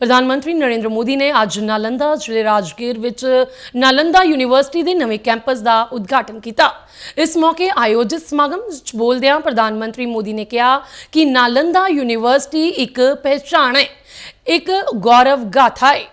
ਪ੍ਰਧਾਨ ਮੰਤਰੀ ਨਰਿੰਦਰ ਮੋਦੀ ਨੇ ਅੱਜ ਨਾਲੰਦਾ ਜ਼ਿਲ੍ਹੇ ਰਾਜਗੀਰ ਵਿੱਚ ਨਾਲੰਦਾ ਯੂਨੀਵਰਸਿਟੀ ਦੇ ਨਵੇਂ ਕੈਂਪਸ ਦਾ ਉਦਘਾਟਨ ਕੀਤਾ। ਇਸ ਮੌਕੇ ਆਯੋਜਿਤ ਸਮਾਗਮ ਵਿੱਚ ਬੋਲਦਿਆਂ ਪ੍ਰਧਾਨ ਮੰਤਰੀ ਮੋਦੀ ਨੇ ਕਿਹਾ ਕਿ ਨਾਲੰਦਾ ਯੂਨੀਵਰਸਿਟੀ ਇੱਕ ਪਹਿਚਾਣ ਹੈ, ਇੱਕ ਗੌਰਵ ਗਾਥਾ ਹੈ।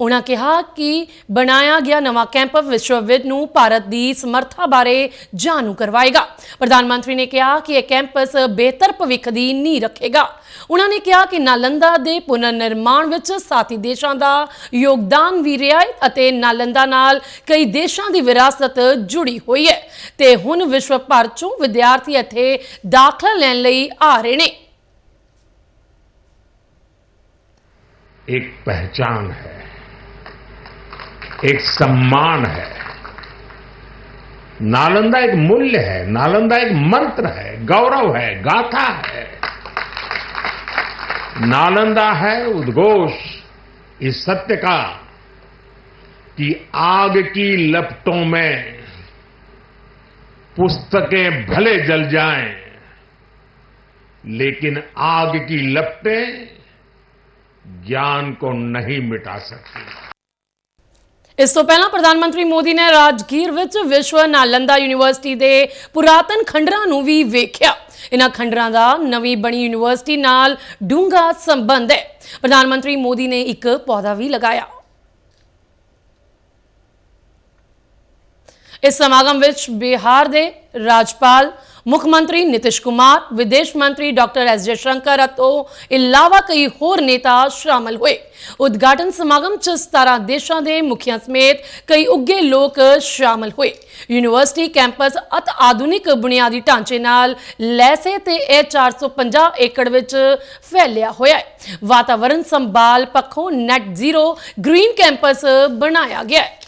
ਉਹਨਾਂ ਕਿਹਾ ਕਿ ਬਣਾਇਆ ਗਿਆ ਨਵਾਂ ਕੈਂਪਸ ਵਿਸ਼ਵਵਿਦ ਨੂੰ ਭਾਰਤ ਦੀ ਸਮਰੱਥਾ ਬਾਰੇ ਜਾਣੂ ਕਰਵਾਏਗਾ ਪ੍ਰਧਾਨ ਮੰਤਰੀ ਨੇ ਕਿਹਾ ਕਿ ਇਹ ਕੈਂਪਸ ਬਿਹਤਰ ਭਵਿੱਖ ਦੀ ਨੀਂਹ ਰੱਖੇਗਾ ਉਹਨਾਂ ਨੇ ਕਿਹਾ ਕਿ ਨਾਲੰਦਾ ਦੇ ਪੁਨਰ ਨਿਰਮਾਣ ਵਿੱਚ ਸਾਥੀ ਦੇਸ਼ਾਂ ਦਾ ਯੋਗਦਾਨ ਵੀ ਰਿਹਾ ਹੈ ਅਤੇ ਨਾਲੰਦਾ ਨਾਲ ਕਈ ਦੇਸ਼ਾਂ ਦੀ ਵਿਰਾਸਤ ਜੁੜੀ ਹੋਈ ਹੈ ਤੇ ਹੁਣ ਵਿਸ਼ਵ ਭਰ ਚੋਂ ਵਿਦਿਆਰਥੀ ਇੱਥੇ ਦਾਖਲਾ ਲੈਣ ਲਈ ਆ ਰਹੇ ਨੇ एक पहचान है एक सम्मान है। नालंदा एक मूल्य है, नालंदा एक मंत्र है, गौरव है, गाथा है। नालंदा है उद्घोष इस सत्य का कि आग की लपटों में पुस्तकें भले जल जाएँ, लेकिन आग की लपटें ज्ञान को नहीं मिटा सकती। ਇਸ ਤੋਂ ਪਹਿਲਾਂ ਪ੍ਰਧਾਨ ਮੰਤਰੀ ਮੋਦੀ ਨੇ ਰਾਜਗੀਰ ਵਿੱਚ ਵਿਸ਼ਵ ਨਾਲੰਦਾ ਯੂਨੀਵਰਸਿਟੀ ਦੇ ਪੁਰਾਤਨ ਖੰਡਰਾਂ ਨੂੰ ਵੀ ਵੇਖਿਆ। ਇਹਨਾਂ ਖੰਡਰਾਂ ਦਾ ਨਵੀਂ ਬਣੀ ਯੂਨੀਵਰਸਿਟੀ ਨਾਲ ਡੂੰਘਾ ਸੰਬੰਧ ਹੈ। ਪ੍ਰਧਾਨ ਮੰਤਰੀ ਮੋਦੀ ਨੇ ਇੱਕ ਪੌਦਾ ਵੀ ਲਗਾਇਆ। ਇਸ ਸਮਾਗਮ ਵਿੱਚ ਬਿਹਾਰ ਦੇ ਰਾਜਪਾਲ ਮੁੱਖ ਮੰਤਰੀ ਨਿਤਿਸ਼ ਕੁਮਾਰ, ਵਿਦੇਸ਼ ਮੰਤਰੀ ਡਾਕਟਰ ਐਸ ਜਯਸ਼ੰਕਰ ਅਤੇ ਇਲਾਵਾ ਕਈ ਹੋਰ ਨੇਤਾ ਸ਼ਾਮਲ ਹੋਏ। ਉਦਘਾਟਨ ਸਮਾਗਮ 'ਚ 17 ਦੇਸ਼ਾਂ ਦੇ ਮੁਖੀਆਂ ਸਮੇਤ ਕਈ ਉੱਗੇ ਲੋਕ ਸ਼ਾਮਲ ਹੋਏ। ਯੂਨੀਵਰਸਿਟੀ ਕੈਂਪਸ ਅਤ ਆਧੁਨਿਕ ਬੁਨਿਆਦੀ ਢਾਂਚੇ ਨਾਲ ਲੈਸ ਹੈ ਤੇ ਇਹ 450 ਏਕੜ ਵਿੱਚ ਫੈਲਿਆ ਹੋਇਆ ਹੈ। ਵਾਤਾਵਰਣ ਸੰਭਾਲ ਪੱਖੋਂ ਨੈਟ ਜ਼ੀਰੋ ਗ੍ਰੀਨ ਕੈਂਪਸ ਬਣਾਇਆ ਗਿਆ ਹੈ।